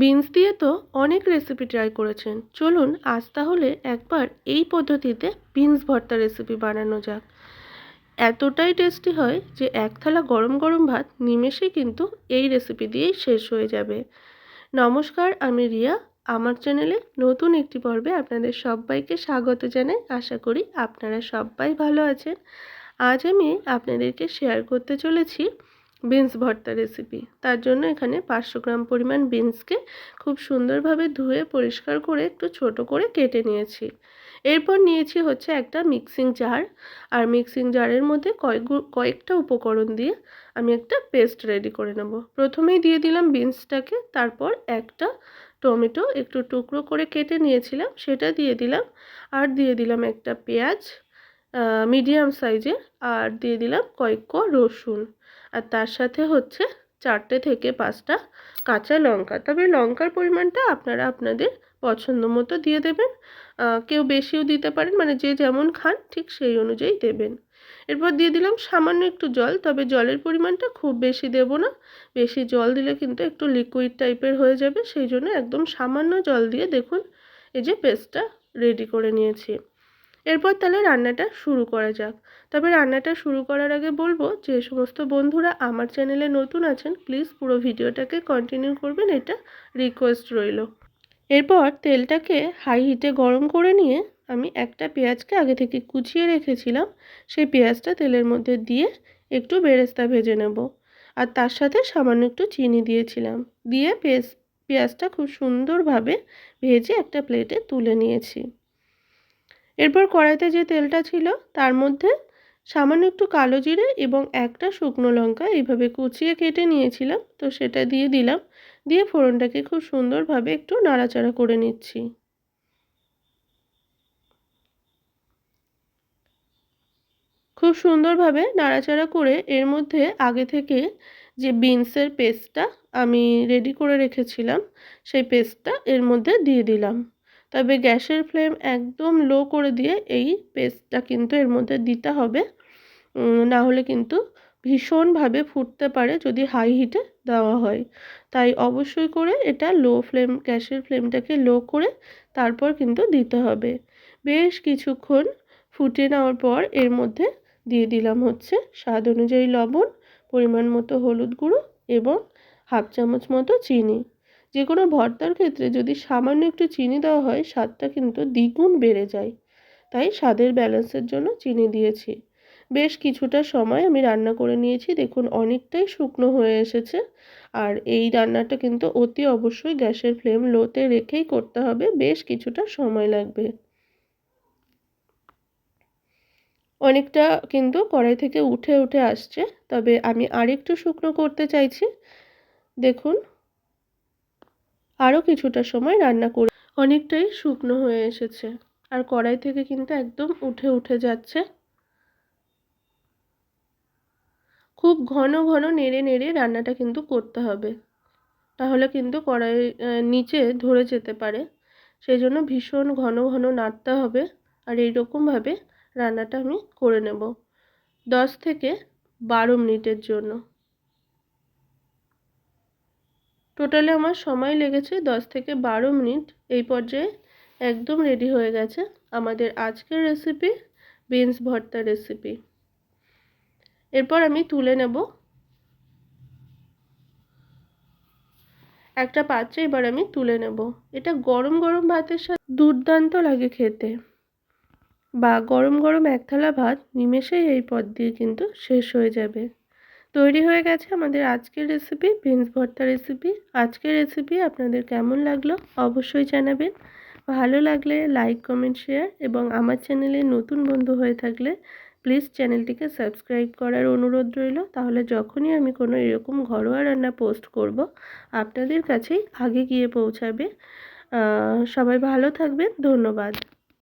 Beans দিয়ে তো অনেক রেসিপি ট্রাই করেছেন। চলুন আজ তাহলে একবার এই পদ্ধতিতে বিনস ভর্তা রেসিপি বানানো যাক। এতটাই টেস্টি হয় যে এক থালা গরম গরম ভাত নিমেষে কিন্তু এই রেসিপি দিয়েই শেষ হয়ে যাবে। নমস্কার, আমি রিয়া। আমার চ্যানেলে নতুন একটি পর্বে আপনাদের সবাইকে স্বাগত জানাই। আশা করি আপনারা সবাই ভালো আছেন। আজ আমি আপনাদেরকে শেয়ার করতে চলেছি বিনস ভর্তা রেসিপি তার জন্য এখানে পাঁচশো গ্রাম পরিমাণ বিনসকে খুব সুন্দরভাবে ধুয়ে পরিষ্কার করে একটু ছোট করে কেটে নিয়েছি। এরপর নিয়েছি হচ্ছে একটা মিক্সিং জার আর মিক্সিং জারের মধ্যে কয়েক কয়েকটা উপকরণ দিয়ে আমি একটা পেস্ট রেডি করে নেব। প্রথমেই দিয়ে দিলাম বিনসটাকে, তারপর একটা টমেটো একটু টুকরো করে কেটে নিয়েছিলাম, সেটা দিয়ে দিলাম। আর দিয়ে দিলাম একটা পেঁয়াজ মিডিয়াম সাইজের আর দিয়ে দিলাম কয়েক রসুন। আর তার সাথে হচ্ছে চারটে থেকে পাঁচটা কাঁচা লঙ্কা। তবে লঙ্কার পরিমাণটা আপনারা আপনাদের পছন্দ মতো দিয়ে দেবেন। কেউ বেশিও দিতে পারেন মানে যে যেমন খান ঠিক সেই অনুযায়ী দেবেন। এরপর দিয়ে দিলাম সামান্য একটু জল, তবে জলের পরিমাণটা খুব বেশি দেব না। বেশি জল দিলে কিন্তু একটু লিকুইড টাইপের হয়ে যাবে, সেই জন্য একদম সামান্য জল দিয়ে দেখুন, এই যে পেস্টটা রেডি করে নিয়েছি। এরপর তাহলে রান্নাটা শুরু করা যাক। তবে রান্নাটা শুরু করার আগে বলব যে, সমস্ত বন্ধুরা আমার চ্যানেলে নতুন আছেন প্লিজ পুরো ভিডিওটাকে কন্টিনিউ করবেন, এটা রিকোয়েস্ট রইল। এরপর তেলটাকে হাই হিটে গরম করে নিয়ে আমি একটা পেঁয়াজকে আগে থেকে কুচিয়ে রেখেছিলাম, সেই পেঁয়াজটা তেলের মধ্যে দিয়ে একটু বেরেস্তা ভেজে নেব। আর তার সাথে সামান্য একটু চিনি দিয়েছিলাম। দিয়ে পেঁয়াজ, পেঁয়াজটা খুব সুন্দরভাবে ভেজে একটা প্লেটে তুলে নিয়েছি। এরপর কড়াইতে যে তেলটা ছিল, তার মধ্যে সামান্য একটু কালো জিরে এবং একটা শুকনো লঙ্কা এইভাবে কুচিয়ে কেটে নিয়েছিলাম, তো সেটা দিয়ে দিলাম। দিয়ে ফোড়নটাকে খুব সুন্দরভাবে একটু নাড়াচাড়া করে নিচ্ছি। খুব সুন্দরভাবে নাড়াচাড়া করে এর মধ্যে আগে থেকে যে বিনসের পেস্টটা আমি রেডি করে রেখেছিলাম, সেই পেস্টটা এর মধ্যে দিয়ে দিলাম। তবে গ্যাসের ফ্লেম একদম লো করে দিয়ে এই পেস্টটা কিন্তু এর মধ্যে দিতে হবে। না হলে কিন্তু ভীষণভাবে ফুটতে পারে যদি হাই হিটে দেওয়া হয়। তাই অবশ্যই করে এটা লো ফ্লেম, গ্যাসের ফ্লেমটাকে লো করে তারপর কিন্তু দিতে হবে। বেশ কিছুক্ষণ ফুটে নেওয়ার পর এর মধ্যে দিয়ে দিলাম হচ্ছে স্বাদ অনুযায়ী লবণ, পরিমাণ মতো হলুদ গুঁড়ো এবং হাফ চামচ মতো চিনি। যে কোনো ভর্তার ক্ষেত্রে যদি সামান্য একটু চিনি দেওয়া হয়, স্বাদটা কিন্তু দ্বিগুণ বেড়ে যায়। তাই স্বাদের ব্যালেন্সের জন্য চিনি দিয়েছি। বেশ কিছুটা সময় আমি রান্না করে নিয়েছি, দেখুন অনেকটাই শুকনো হয়ে এসেছে। আর এই রান্নাটা কিন্তু অতি অবশ্যই গ্যাসের ফ্লেম লোতে রেখেই করতে হবে, বেশ কিছুটা সময় লাগবে। অনেকটা কিন্তু কড়াই থেকে উঠে উঠে আসছে, তবে আমি আরেকটু শুকনো করতে চাইছি। দেখুন আরও কিছুটা সময় রান্না করে অনেকটাই শুকনো হয়ে এসেছে। আর কড়াই থেকে কিন্তু একদম উঠে উঠে যাচ্ছে। খুব ঘন ঘন নেড়ে নেড়ে রান্নাটা কিন্তু করতে হবে। তাহলে কিন্তু কড়াই নিচে ধরে যেতে পারে। সেই জন্য ভীষণ ঘন ঘন নাড়তে হবে। আর এইরকমভাবে রান্নাটা আমি করে নেব। দশ থেকে বারো মিনিটের জন্য। টোটালে আমার সময় লেগেছে দশ থেকে বারো মিনিট। এই পর্যায়ে একদম রেডি হয়ে গেছে আমাদের আজকের রেসিপি বিনস ভর্তা রেসিপি এরপর আমি তুলে নেব। একটা পাত্রে এবার আমি তুলে নেব। এটা গরম গরম ভাতের সাথে দুর্দান্ত লাগে খেতে। বা গরম গরম এক থালা ভাত নিমেষেই এই পদ দিয়ে কিন্তু শেষ হয়ে যাবে। তৈরি হয়ে গেছে আমাদের আজকের রেসিপি বিনস ভর্তা রেসিপি আজকের রেসিপি আপনাদের কেমন লাগল অবশ্যই জানাবেন। ভালো লাগলে লাইক কমেন্ট শেয়ার এবং আমার চ্যানেলে নতুন বন্ধু হয়ে থাকলে প্লিজ চ্যানেলটিকে সাবস্ক্রাইব করার অনুরোধ রইল। তাহলে যখনই আমি কোনো এরকম ঘরোয়া রান্না পোস্ট করব, আপনাদের কাছেই আগে গিয়ে পৌঁছাবে। সবাই ভালো থাকবেন, ধন্যবাদ।